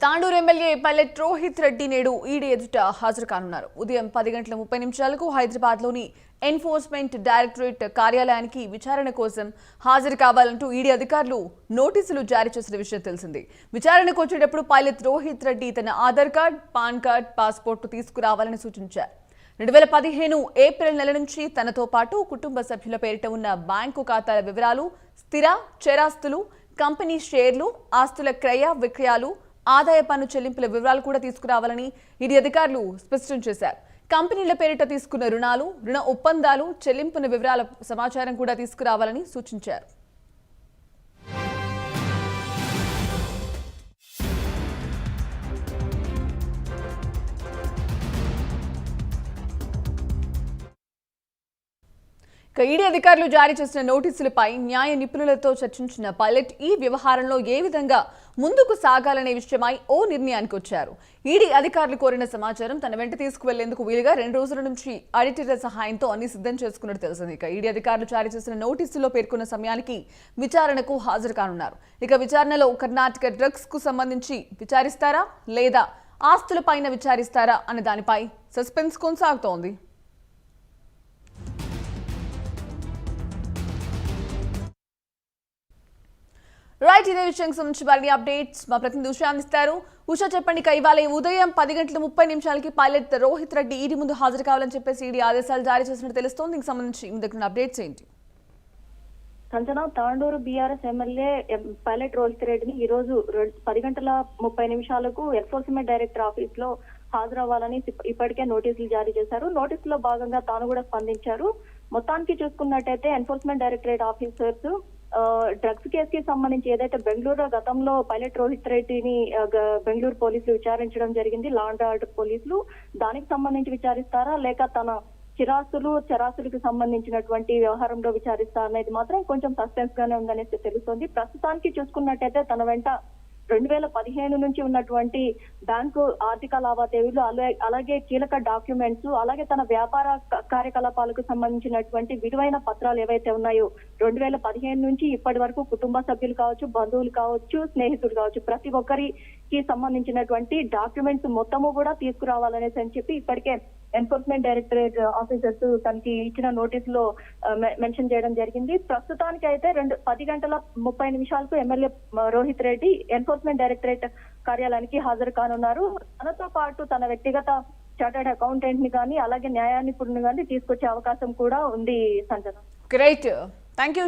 Tandur MLA పల్లెట్ Rohit Reddy నేడు ED ఎదుట హాజరు కానున్నారు ఉదయం పది గంటల ముప్పై నిమిషాలకు హైదరాబాద్లోని ఎన్ఫోర్స్మెంట్ డైరెక్టరేట్ కార్యాలయానికి విచారణ కోసం హాజరు కావాలంటూ ఈడీ అధికారులు నోటీసులు జారీ చేసిన విషయం తెలిసింది. విచారణకు వచ్చేటప్పుడు పైలట్ రోహిత్ రెడ్డి తన Aadhaar card PAN card passport తీసుకురావాలని సూచించారు. రెండు వేల పదిహేను ఏప్రిల్ నెల నుంచి తనతో పాటు కుటుంబ సభ్యుల పేరిట ఉన్న బ్యాంకు ఖాతాల వివరాలు స్థిర చరాస్తులు కంపెనీ షేర్లు ఆస్తుల క్రయ విక్రయాలు ఆదాయ పన్ను చెల్లింపుల వివరాలు కూడా తీసుకురావాలని ఈడీ అధికారులు స్పష్టం చేశారు. కంపెనీల పేరిట తీసుకున్న రుణాలు రుణ ఒప్పందాలు చెల్లింపుల వివరాల సమాచారం కూడా తీసుకురావాలని సూచించారు. ఈడీ అధికారులు జారీ చేసిన నోటీసులపై న్యాయ నిపుణులతో చర్చించిన పైలట్ ఈ వ్యవహారంలో ఏ విధంగా ముందుకు సాగాలనే విషయమై ఓ నిర్ణయానికి వచ్చారు. ఈడీ అధికారులు కోరిన సమాచారం తన వెంట తీసుకువెళ్ళేందుకు వీలుగా రెండు రోజుల నుంచి ఆడిటర్ల సహాయంతో అన్ని సిద్ధం చేసుకున్నట్టు తెలిసింది. ఇక ఈడీ అధికారులు జారీ చేసిన నోటీసులో పేర్కొన్న సమయానికి విచారణకు హాజరు కానున్నారు. ఇక విచారణలో కర్ణాటక డ్రగ్స్కు సంబంధించి విచారిస్తారా లేదా ఆస్తులపైన విచారిస్తారా అనే దానిపై సస్పెన్స్ కొనసాగుతోంది. రైట్ ఇదే విషయానికి సంబంధించి మరిన్ని అప్డేట్స్ మా ప్రతినిధి ఉషా అందిస్తారు. ఉషా చెప్పండి ఇక ఇవాళ ఉదయం పది గంటల ముప్పై నిమిషాలకి పైలట్ రోహిత్ రెడ్డి ఈడీ ముందు హాజరు కావాలని చెప్పేసి ఈడీ ఆదేశాలు జారీ చేసినట్టు తెలుస్తోంది. దీనికి సంబంధించి మీ దగ్గర అప్డేట్స్ ఏంటి? Kanchana Tandur BRS MLA Pilot Rohit రెడ్డిని ఈ రోజు పది గంటల ముప్పై నిమిషాలకు ఎన్ఫోర్స్మెంట్ డైరెక్టర్ ఆఫీస్లో హాజరవ్వాలని ఇప్పటికే నోటీసులు జారీ చేశారు. నోటీసులో భాగంగా తాను కూడా స్పందించారు. మొత్తానికి చూసుకున్నట్టయితే enforcement directorate officers drugs case కి సంబంధించి ఏదైతే బెంగళూరు గతంలో పైలట్ రోహిత్ రెడ్డిని బెంగళూరు పోలీసులు విచారించడం జరిగింది. లాండ్ ఆర్డర్ పోలీసులు దానికి సంబంధించి విచారిస్తారా? లేక తన చిరాస్తులు చరాస్తులకు సంబంధించినటువంటి వ్యవహారంలో విచారిస్తా అనేది మాత్రం కొంచెం సస్పెన్స్ గానే ఉందనేసి తెలుస్తుంది. ప్రస్తుతానికి చూసుకున్నట్టయితే తన వెంట రెండు వేల పదిహేను నుంచి ఉన్నటువంటి బ్యాంకు ఆర్థిక లావాదేవీలు అలాగే కీలక డాక్యుమెంట్స్ అలాగే తన వ్యాపార కార్యకలాపాలకు సంబంధించినటువంటి విలువైన పత్రాలు ఏవైతే ఉన్నాయో రెండు వేల పదిహేను నుంచి ఇప్పటి వరకు కుటుంబ సభ్యులు కావచ్చు బంధువులు కావచ్చు స్నేహితులు కావచ్చు ప్రతి ఒక్కరికి సంబంధించినటువంటి డాక్యుమెంట్స్ మొత్తము కూడా తీసుకురావాలనేసి అని చెప్పి ఇప్పటికే ఎన్ఫోర్స్మెంట్ డైరెక్టరేట్ ఆఫీసర్స్ తనకి ఇచ్చిన నోటీస్లో మెన్షన్ చేయడం జరిగింది. ప్రస్తుతానికి అయితే రెండు పది గంటల ముప్పై నిమిషాలకు MLA Rohit Reddy enforcement directorate కార్యాలయానికి హాజరు కానున్నారు. తనతో పాటు తన వ్యక్తిగత చార్టర్డ్ అకౌంటెంట్ని కానీ అలాగే న్యాయాన్ని కానీ తీసుకొచ్చే అవకాశం కూడా ఉంది సంజన. Great thank you